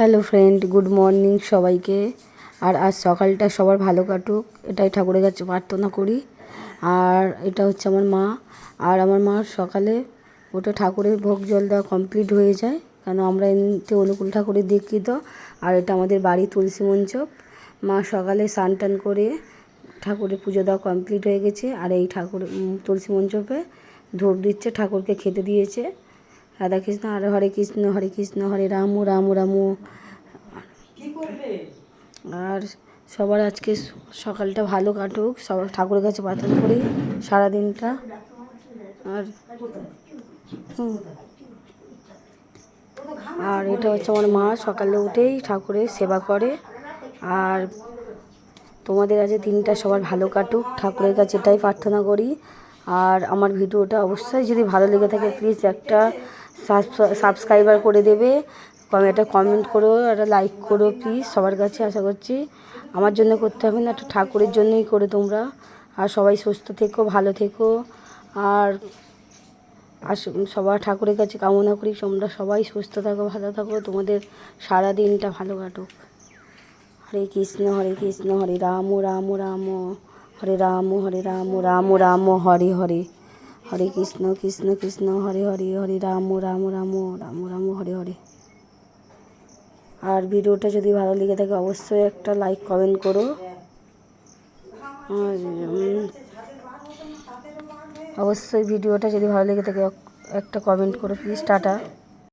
Hello friend good morning সবাইকে। আর আজ সকালটা সবার ভালো কাটুক, এটাই ঠাকুরের কাছে প্রার্থনা করি। আর এটা হচ্ছে আমার মা। আর আমার মা সকালে ওটা ঠাকুরের ভোগ জল দেওয়া কমপ্লিট হয়ে যায়, কেন আমরা এমনিতে অনুকূল ঠাকুরের দীক্ষিত। আর এটা আমাদের বাড়ি তুলসী মঞ্চপ। মা সকালে স্নান টান করে ঠাকুরের পুজো দেওয়া কমপ্লিট হয়ে গেছে। আর এই ঠাকুর তুলসী মঞ্চপে ধূপ দিচ্ছে, ঠাকুরকে খেতে দিয়েছে। রাধা কৃষ্ণ আর হরে কৃষ্ণ হরে কৃষ্ণ হরে রাম রাম রাম। আর সবার আজকে সকালটা ভালো কাটুক। সবার ঠাকুরের কাছে প্রার্থনা করি সারাদিনটা। আর। আর এটা হচ্ছে আমার মা সকালে উঠেই ঠাকুরের সেবা করে। আর তোমাদের আজ দিনটা সবার ভালো কাটুক। ঠাকুরের কাছে এটাই প্রার্থনা করি। আর আমার ভিডিওটা অবশ্যই যদি ভালো লেগে থাকে প্লিজ একটা সাবস্ক্রাইবার করে দেবে। একটা কমেন্ট করো, একটা লাইক করো প্লিজ সবার কাছে আশা করছি। আমার জন্য করতে হবে না, একটা ঠাকুরের জন্যই করে তোমরা। আর সবাই সুস্থ থেকো, ভালো থেকো। আর আর সবার ঠাকুরের কাছে কামনা করি, তোমরা সবাই সুস্থ থাকো, ভালো থাকো, তোমাদের সারা দিনটা ভালো কাটুক। হরে কৃষ্ণ হরে কৃষ্ণ, হরে রাম রাম রাম। হরে রাম হরে রাম রাম রাম, হরে হরে। হরে কৃষ্ণ কৃষ্ণ কৃষ্ণ, হরে হরে হরে রাম রাম রাম রাম রাম, হরে হরে। আর ভিডিওটা যদি ভালো লেগে থাকে অবশ্যই একটা লাইক, কমেন্ট করো। অবশ্যই ভিডিওটা যদি ভালো লেগে থাকে, একটা কমেন্ট করো, প্লিজ, টাটা।